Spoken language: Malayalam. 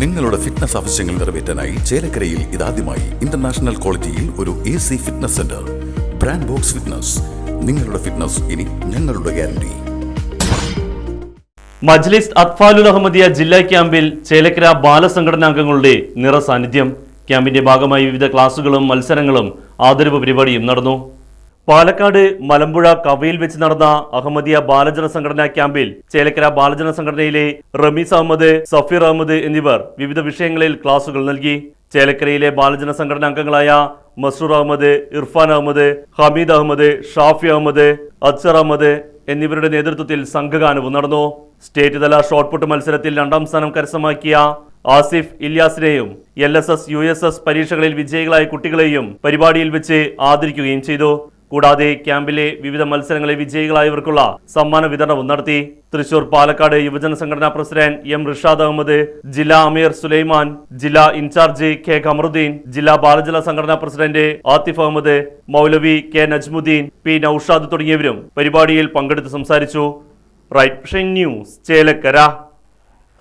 നിങ്ങളുടെ ഫിറ്റ്നസ് ആവശ്യങ്ങൾ നിറവേറ്റാനായി ചേലക്കരയിൽ ഇതാദ്യമായി ഇന്റർനാഷണൽ ക്വാളിറ്റിയിൽ ഒരു A C fitness centre brand box fitness നിങ്ങളുടെ ഫിറ്റ്നസ് ഇനി ഞങ്ങളുടെ ഗ്യാരണ്ടി മജ്ലിസ് അത്ഫാലുൽ അഹമ്മദിയ ജില്ലാ ക്യാമ്പിൽ ചേലക്കര ബാലസംഘടനാംഗങ്ങളുടെ നിറസാന്നിധ്യം. ക്യാമ്പിന്റെ ഭാഗമായി വിവിധ ക്ലാസുകളും മത്സരങ്ങളും ആദരവ് പരിപാടിയും നടന്നു. പാലക്കാട് മലമ്പുഴ കവയിൽ വെച്ച് നടന്ന അഹമ്മദിയ ബാലജന സംഘടനാ ക്യാമ്പിൽ ചേലക്കര ബാലജന സംഘടനയിലെ റമീസ് അഹമ്മദ് സഫീർ അഹമ്മദ് എന്നിവർ വിവിധ വിഷയങ്ങളിൽ ക്ലാസുകൾ നൽകി. ചേലക്കരയിലെ ബാലജന സംഘടനാ അംഗങ്ങളായ മസൂർ അഹമ്മദ് ഇർഫാൻ അഹമ്മദ് ഹമീദ് അഹമ്മദ് ഷാഫി അഹമ്മദ് അച്ചർ അഹമ്മദ് എന്നിവരുടെ നേതൃത്വത്തിൽ സംഘഗാനവും നടന്നു. സ്റ്റേറ്റ് തല ഷോട്ട്പുട്ട് മത്സരത്തിൽ രണ്ടാം സ്ഥാനം കരസ്ഥമാക്കിയ Asif ഇല്യാസിനെയും L S S U S S പരീക്ഷകളിൽ വിജയികളായ കുട്ടികളെയും പരിപാടിയിൽ വെച്ച് ആദരിക്കുകയും ചെയ്തു. കൂടാതെ ക്യാമ്പിലെ വിവിധ മത്സരങ്ങളെ വിജയികളായവർക്കുള്ള സമ്മാന വിതരണവും നടത്തി. തൃശൂർ പാലക്കാട് യുവജന സംഘടനാ പ്രസിഡന്റ് എം റിഷാദ് അഹമ്മദ് ജില്ലാ അമീർ സുലൈമാൻ ജില്ലാ ഇൻചാർജ് കെ ഖമറുദ്ദീൻ ജില്ലാ ബാലജല സംഘടനാ president Athif Ahmed Maulavi K Najmuddin P Noushad തുടങ്ങിയവരും പരിപാടിയിൽ പങ്കെടുത്ത് സംസാരിച്ചു. Right news Chelakkara.